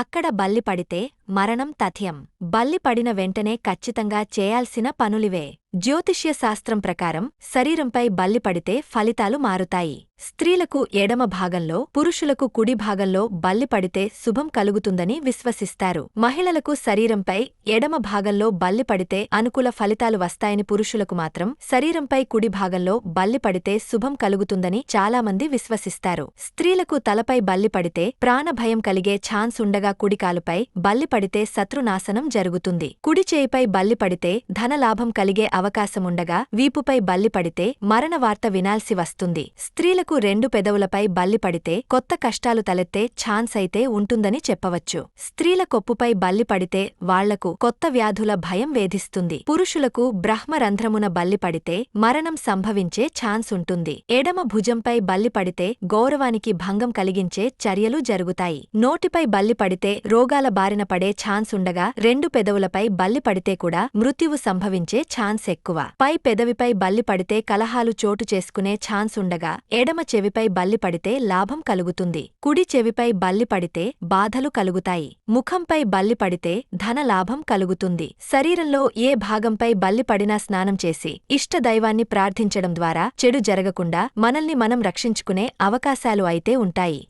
అక్కడ బల్లి పడితే మరణం తథ్యం. బల్లి పడిన వెంటనే ఖచ్చితంగా చేయాల్సిన పనులివే. జ్యోతిష్య శాస్త్రం ప్రకారం శరీరంపై బల్లి పడితే ఫలితాలు మారుతాయి. స్త్రీలకు ఎడమ భాగంలో పురుషులకు కుడి భాగంలో బల్లి పడితే శుభం కలుగుతుందని విశ్వసిస్తారు. మహిళలకు శరీరంపై ఎడమ భాగంలో బల్లి పడితే అనుకూల ఫలితాలు వస్తాయని పురుషులకు మాత్రం శరీరంపై కుడి భాగంలో బల్లి పడితే శుభం కలుగుతుందని చాలామంది విశ్వసిస్తారు. స్త్రీలకు తలపై బల్లి పడితే ప్రాణభయం కలిగే ఛాన్స్ ఉండగా కుడికాలుపై బల్లి పడితే శత్రునాశనం జరుగుతుంది. కుడి చేయిపై బల్లి పడితే ధనలాభం కలిగే అవకాశముండగా వీపుపై బల్లిపడితే మరణ వార్త వినాల్సి వస్తుంది. స్త్రీలకు రెండు పెదవులపై బల్లిపడితే కొత్త కష్టాలు తలెత్తే ఛాన్స్ అయితే ఉంటుందని చెప్పవచ్చు. స్త్రీల కొప్పుపై బల్లిపడితే వాళ్ళకు కొత్త వ్యాధుల భయం వేధిస్తుంది. పురుషులకు బ్రహ్మరంధ్రమున బల్లి పడితే మరణం సంభవించే ఛాన్స్ ఉంటుంది. ఎడమ భుజంపై బల్లిపడితే గౌరవానికి భంగం కలిగించే చర్యలు జరుగుతాయి. నోటిపై బల్లి పడితే రోగాల బారిన పడే ఛాన్స్ ఉండగా రెండు పెదవులపై బల్లి పడితే కూడా మృత్యువు సంభవించే ఛాన్స్ ఎక్కువ. పై పెదవిపై బల్లి పడితే కలహాలు చోటు చేసుకునే ఛాన్స్ ఉండగా ఎడమ చెవిపై బల్లి పడితే లాభం కలుగుతుంది. కుడి చెవిపై బల్లి పడితే బాధలు కలుగుతాయి. ముఖంపై బల్లి పడితే ధన లాభం కలుగుతుంది. శరీరంలో ఏ భాగంపై బల్లి పడినా స్నానం చేసి ఇష్టదైవాన్ని ప్రార్థించడం ద్వారా చెడు జరగకుండా మనల్ని మనం రక్షించుకునే అవకాశాలు అయితే ఉంటాయి.